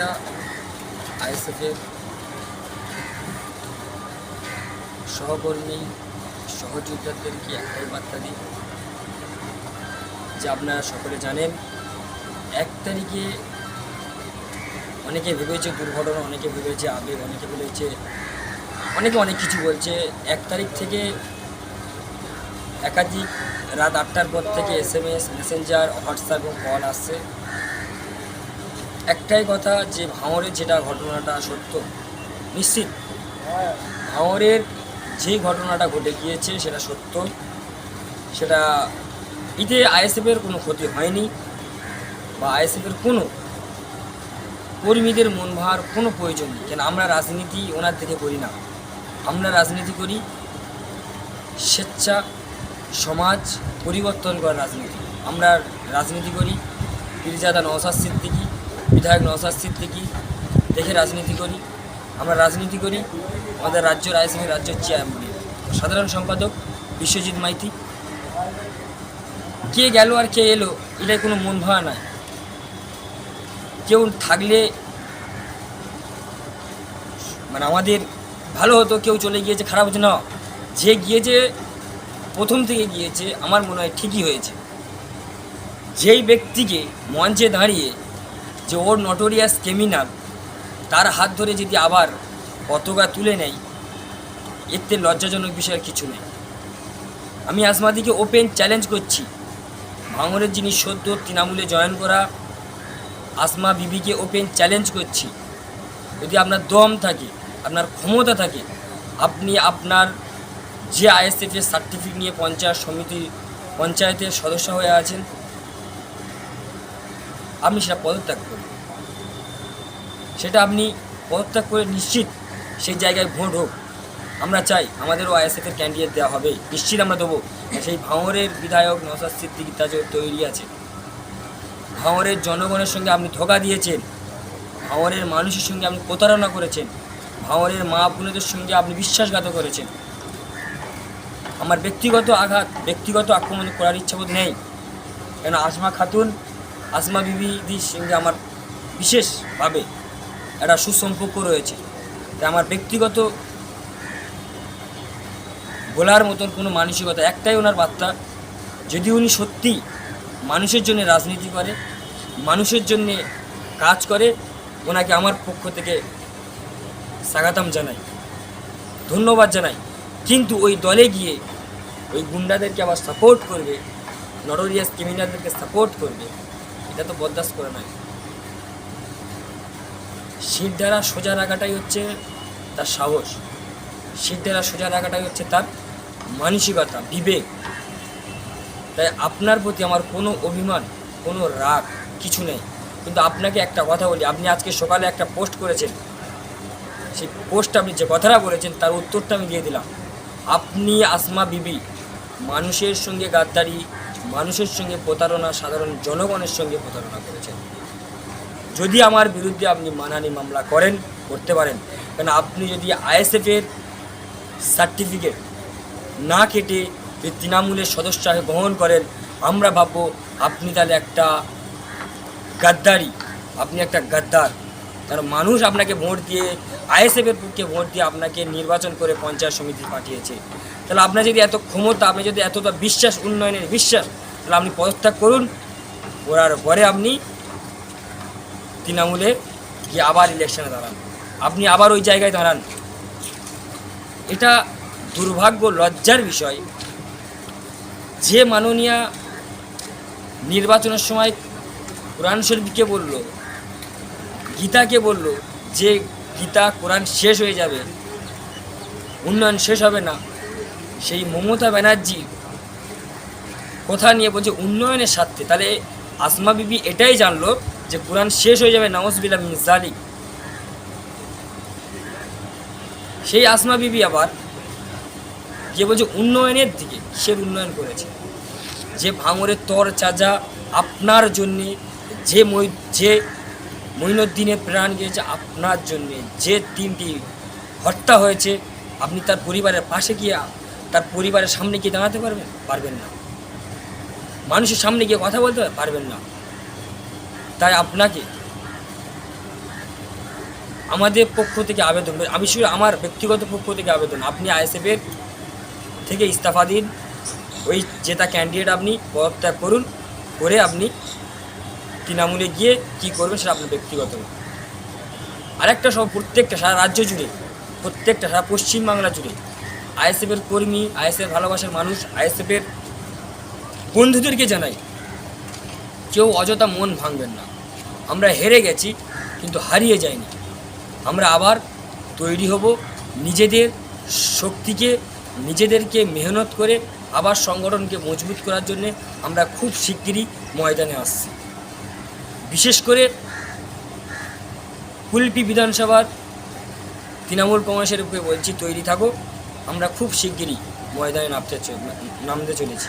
প্রত্যেকটা আইএসএফের সহকর্মী, সহযোদ্ধাদেরকে একটাই বার্তা দিই, যে আপনারা সকলে জানেন। এক তারিখে অনেকে ভেবেছে দুর্ঘটনা, অনেকে ভেবেছে আবেগ, অনেকে ভেবেছে অনেকে অনেক কিছু বলছে। এক তারিখ থেকে একাধিক রাত আটটার পর থেকে S M S messenger, WhatsApp এবং কল আসছে। একটাই কথা যে ভাঙরের যেটা ঘটনাটা সত্য, নিশ্চিত? ভাঙরের যে ঘটনাটা ঘটে গিয়েছে সেটা সত্য। সেটা এতে আইএসএফের কোনো ক্ষতি হয়নি বা আইএসএফের কোনো কর্মীদের মন ভার কোনো প্রয়োজন নেই। কেন আমরা রাজনীতি ওনার থেকে করি না। আমরা রাজনীতি করি স্বেচ্ছা সমাজ পরিবর্তন করার রাজনীতি। আমরা রাজনীতি করি। পীরজাদা নওসাদ সিদ্দিকি বিধায়ক নওসাদ সিদ্দিকি দেখে রাজনীতি করি। আমরা রাজনীতি করি, আমাদের রাজ্য রায়সিংহের রাজ্য চেয়ারম্যান। সাধারণ সম্পাদক বিশ্বজিৎ মাইতি। কে গেল আর কে এলো, এটাই কোনো মন ভাবা নয়। কেউ থাকলে মানে আমাদের ভালো হতো, কেউ চলে গিয়েছে, খারাপ হচ্ছে না। যে গিয়েছে, প্রথম থেকে গিয়েছে, আমার মনে হয় ঠিকই হয়েছে। যেই ব্যক্তিকে মঞ্চে দাঁড়িয়ে যে ওর নটোরিয়াস ক্রিমিনাল তার হাত ধরে যদি আবার পতাকা তুলে নেয়, এতে লজ্জাজনক বিষয়ের কিছু নেই। আমি আসমাদিকে ওপেন চ্যালেঞ্জ করছি। ভাঙরের যিনি সদ্য তৃণমূলে জয়েন করা আসমা বিবিকে ওপেন চ্যালেঞ্জ করছি। যদি আপনার দম থাকে, আপনার ক্ষমতা থাকে, আপনি আপনার যে আইএসএফের সার্টিফিকেট নিয়ে পঞ্চায়েত সমিতি পঞ্চায়েতের সদস্য হয়ে আছেন আপনি সেটা পদত্যাগ করুন সেটা আপনি পদত্যাগ করে নিশ্চিত সেই জায়গায় ভোট হোক। আমরা চাই আমাদেরও আইএসএফের ক্যান্ডিডেট দেওয়া হবে। নিশ্চিত আমরা দেবো। সেই ভাঙরের বিধায়ক নসাদ সিদ্দিকি তাজের তৈরি আছে। ভাঙরের জনগণের সঙ্গে আপনি ধোকা দিয়েছেন। ভাঙরের মানুষের সঙ্গে আপনি প্রতারণা করেছেন। ভাঙরের মা বোনেদের সঙ্গে আপনি বিশ্বাসঘাত করেছেন। আমার ব্যক্তিগত আঘাত, ব্যক্তিগত আক্রমণ করার ইচ্ছাবোধ নেই। কেন আসমা খাতুন আসমা বিবিদির সঙ্গে আমার বিশেষভাবে একটা সুসম্পর্ক রয়েছে। তাই আমার ব্যক্তিগত বলার মতন কোনো মানসিকতা। একটাই ওনার বার্তা, যদি উনি সত্যি মানুষের জন্য রাজনীতি করে, মানুষের জন্যে কাজ করে, ওনাকে আমার পক্ষ থেকে স্বাগতম জানাই, ধন্যবাদ জানাই। কিন্তু ওই দলে গিয়ে ওই গুন্ডাদেরকে আবার সাপোর্ট করবে নটোরিয়াস ক্রিমিনালদেরকে সাপোর্ট করবে এটা তো বরদাস্ত করে নয় শির দ্বারা সোজা রাখাটাই হচ্ছে তার সাহস। শির দ্বারা সোজা রাখাটাই হচ্ছে তার মানসিকতা, বিবেক। তাই আপনার প্রতি আমার কোনো অভিমান, কোনো রাগ কিছু নেই। কিন্তু আপনাকে একটা কথা বলি, আপনি আজকে সকালে একটা পোস্ট করেছেন। সেই পোস্ট আপনি যে কথাটা বলেছেন, তার উত্তরটা আমি দিয়ে দিলাম। আপনি আসমা বিবি, মানুষের সঙ্গে গাদ্দারি মানুষের সঙ্গে প্রতারণা, সাধারণ জনগণের সঙ্গে প্রতারণা করেছেন। যদি আমার বিরুদ্ধে আপনি মানহানি মামলা করেন, করতে পারেন, কেন আপনি যদি আইএসএফের সার্টিফিকেট না কেটে যদি তৃণমূলের সদস্য গ্রহণ করেন, আমরা ভাববো আপনি তাহলে একটা গাদ্দারি, আপনি একটা গাদ্দার। কারণ মানুষ আপনাকে ভোট দিয়ে, আইএসএফের পক্ষে ভোট দিয়ে আপনাকে নির্বাচন করে পঞ্চায়েত সমিতি পাঠিয়েছে। তাহলে আপনার যদি এত ক্ষমতা, আপনি যদি এতটা বিশ্বাস, উন্নয়নের বিশ্বাস, তাহলে আপনি পদত্যাগ করুন। করার পরে আপনি তৃণমূলে গিয়ে আবার ইলেকশনে দাঁড়ান। আপনি আবার ওই জায়গায় দাঁড়ান। এটা দুর্ভাগ্য, লজ্জার বিষয়। যে মাননীয়া নির্বাচনের সময় কোরআন শরীফকে বলল, গীতাকে বলল, যে গীতা কোরআন শেষ হয়ে যাবে, উন্নয়ন শেষ হবে না সেই মমতা ব্যানার্জি কথা নিয়ে বলছে উন্নয়নের স্বার্থে। তাহলে আসমা বিবি এটাই জানলো যে কোরআন শেষ হয়ে যাবে নওয়াজবিল্লা জালিক সেই আসমা বিবি আবার যে বলছে উন্নয়নের দিকে কিসের উন্নয়ন করেছে? যে ভাঙরের তর চাজা আপনার জন্যে, যে মই, যে মঈনুদ্দিনের প্রাণ গিয়েছে আপনার জন্যে, যে তিনটি হত্যা হয়েছে, আপনি তার পরিবারের পাশে গিয়ে তার পরিবারের সামনে গিয়ে দাঁড়াতে পারবেন পারবেন না। মানুষের সামনে গিয়ে কথা বলতে পারবেন না। তাই আপনাকে আমাদের পক্ষ থেকে আবেদন আমি শুধু আমার ব্যক্তিগত পক্ষ থেকে আবেদন। আপনি আইএসএফের থেকে ইস্তফা দিন। ওই যেটা ক্যান্ডিডেট আপনি পদত্যাগ করুন। করে আপনি তৃণমূলে গিয়ে কী করবেন সেটা আপনার ব্যক্তিগত। আরেকটা সব প্রত্যেকটা সারা রাজ্য জুড়ে, প্রত্যেকটা সারা পশ্চিমবাংলা জুড়ে আইএসএফের কর্মী আইএসএফ ভালোবাসার মানুষ, আইএসএফের বন্ধুদেরকে জানাই, কেউ অযথা মন ভাঙবেন না। আমরা হেরে গেছি, কিন্তু হারিয়ে যাইনি। আমরা আবার তৈরি হব নিজেদের শক্তিকে, নিজেদেরকে মেহনত করে, আবার সংগঠনকে মজবুত করার জন্যে আমরা খুব শিগগিরই ময়দানে আসছি। বিশেষ করে কুলপি বিধানসভার তৃণমূল কংগ্রেসের উপরে বলছি, তৈরি থাকো। আমরা খুব শিগগিরই ময়দানে নামতে নামতে চলেছি।